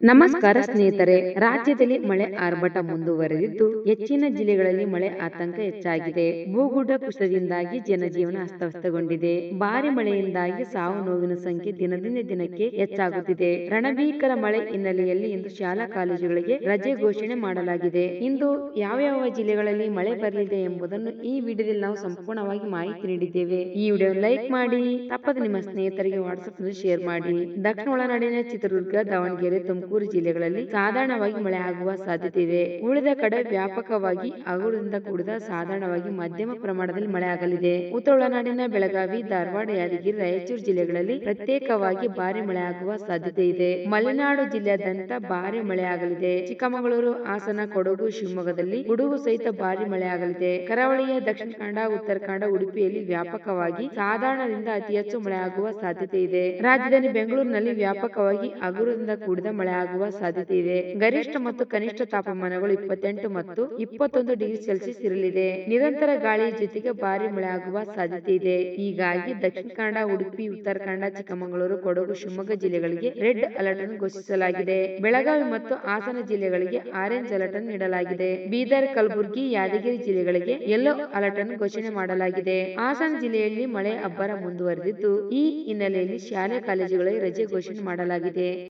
ನಮಸ್ಕಾರ ಸ್ನೇಹಿತರೆ ರಾಜ್ಯದಲ್ಲಿ ಮಳೆ ಆರ್ಭಟ ಮುಂದುವರೆದಿದ್ದು. ಹೆಚ್ಚಿನ ಜಿಲ್ಲೆಗಳಲ್ಲಿ ಮಳೆ ಆತಂಕ ಹೆಚ್ಚಾಗಿದೆ. ಭೂಗುಡ್ಡ ಕುಸಿತದಿಂದಾಗಿ ಜನಜೀವನ ಅಸ್ತವ್ಯಸ್ತಗೊಂಡಿದೆ. ಭಾರಿ ಮಳೆಯಿಂದಾಗಿ ಸಾವು ನೋವಿನ ಸಂಖ್ಯೆ ದಿನದಿಂದ ದಿನಕ್ಕೆ ಹೆಚ್ಚಾಗುತ್ತಿದೆ. ರಣಭೀಕರ ಮಳೆ ಹಿನ್ನೆಲೆಯಲ್ಲಿ ಇಂದು ಶಾಲಾ ಕಾಲೇಜುಗಳಿಗೆ ರಜೆ ಘೋಷಣೆ ಮಾಡಲಾಗಿದೆ. ಇಂದು ಯಾವ ಯಾವ ಜಿಲ್ಲೆಗಳಲ್ಲಿ ಮಳೆ ಬರಲಿದೆ ಎಂಬುದನ್ನು ಈ ವಿಡಿಯೋದಲ್ಲಿ ನಾವು ಸಂಪೂರ್ಣವಾಗಿ ಮಾಹಿತಿ ನೀಡಿದ್ದೇವೆ. ಈ ವಿಡಿಯೋ ಲೈಕ್ ಮಾಡಿ ತಪ್ಪದೆ ನಿಮ್ಮ ಸ್ನೇಹಿತರಿಗೆ ವಾಟ್ಸ್ಆಪ್ನಲ್ಲಿ ಶೇರ್ ಮಾಡಿ. ದಕ್ಷಿಣ ಒಳನಾಡಿನ ಚಿತ್ರದುರ್ಗ ದಾವಣಗೆರೆ ತುಮಕೂರು ಜಿಲ್ಲೆಗಳಲ್ಲಿ ಸಾಧಾರಣವಾಗಿ ಮಳೆ ಆಗುವ ಸಾಧ್ಯತೆ ಇದೆ ಉಳಿದ ಕಡೆ ವ್ಯಾಪಕವಾಗಿ ಹಗುರದಿಂದ ಕೂಡಿದ ಸಾಧಾರಣವಾಗಿ ಮಧ್ಯಮ ಪ್ರಮಾಣದಲ್ಲಿ ಮಳೆ ಆಗಲಿದೆ ಉತ್ತರ ಒಳನಾಡಿನ ಬೆಳಗಾವಿ, ಧಾರವಾಡ, ಯಾದಗಿರಿ, ರಾಯಚೂರು ಜಿಲ್ಲೆಗಳಲ್ಲಿ ಪ್ರತ್ಯೇಕವಾಗಿ ಭಾರಿ ಮಳೆ ಆಗುವ ಸಾಧ್ಯತೆ ಇದೆ ಮಲೆನಾಡು ಜಿಲ್ಲೆಯಾದ್ಯಂತ ಭಾರಿ ಮಳೆ ಆಗಲಿದೆ ಚಿಕ್ಕಮಗಳೂರು, ಹಾಸನ, ಕೊಡಗು, ಶಿವಮೊಗ್ಗದಲ್ಲಿ ಗುಡುಗು ಸಹಿತ ಭಾರಿ ಮಳೆ ಆಗಲಿದೆ ಕರಾವಳಿಯ ದಕ್ಷಿಣ ಕನ್ನಡ, ಉತ್ತರ ಕನ್ನಡ, ಉಡುಪಿಯಲ್ಲಿ ವ್ಯಾಪಕವಾಗಿ ಸಾಧಾರಣದಿಂದ ಅತಿ ಹೆಚ್ಚು ಮಳೆ ಆಗುವ ಸಾಧ್ಯತೆ ಇದೆ ರಾಜಧಾನಿ ಬೆಂಗಳೂರಿನಲ್ಲಿ ವ್ಯಾಪಕವಾಗಿ ಹಗುರದಿಂದ ಕೂಡಿದ ಮಳೆ ಆಗುವ ಸಾಧ್ಯತೆ ಇದೆ ಗರಿಷ್ಠ ಮತ್ತು ಕನಿಷ್ಠ ತಾಪಮಾನಗಳು ಇಪ್ಪತ್ತೆಂಟು ಮತ್ತು ಇಪ್ಪತ್ತೊಂದು ಡಿಗ್ರಿ ಸೆಲ್ಸಿಯಸ್ ಇರಲಿದೆ. ನಿರಂತರ ಗಾಳಿ ಜೊತೆಗೆ ಭಾರಿ ಮಳೆ ಆಗುವ ಸಾಧ್ಯತೆ ಇದೆ ಹೀಗಾಗಿ ದಕ್ಷಿಣ ಕನ್ನಡ, ಉಡುಪಿ, ಉತ್ತರ ಕನ್ನಡ, ಚಿಕ್ಕಮಗಳೂರು, ಕೊಡಗು, ಶಿವಮೊಗ್ಗ ಜಿಲ್ಲೆಗಳಿಗೆ ರೆಡ್ ಅಲರ್ಟ್ ಅನ್ನು ಘೋಷಿಸಲಾಗಿದೆ. ಬೆಳಗಾವಿ ಮತ್ತು ಹಾಸನ ಜಿಲ್ಲೆಗಳಿಗೆ ಆರೆಂಜ್ ಅಲರ್ಟ್ ಅನ್ನು ನೀಡಲಾಗಿದೆ. ಬೀದರ್, ಕಲಬುರಗಿ, ಯಾದಗಿರಿ ಜಿಲ್ಲೆಗಳಿಗೆ ಯೆಲ್ಲೋ ಅಲರ್ಟ್ ಅನ್ನು ಘೋಷಣೆ ಮಾಡಲಾಗಿದೆ. ಹಾಸನ ಜಿಲ್ಲೆಯಲ್ಲಿ ಮಳೆ ಅಬ್ಬರ ಮುಂದುವರೆದಿದ್ದು, ಈ ಹಿನ್ನೆಲೆಯಲ್ಲಿ ಶಾಲೆ ಕಾಲೇಜುಗಳಿಗೆ ರಜೆ ಘೋಷಣೆ ಮಾಡಲಾಗಿದೆ.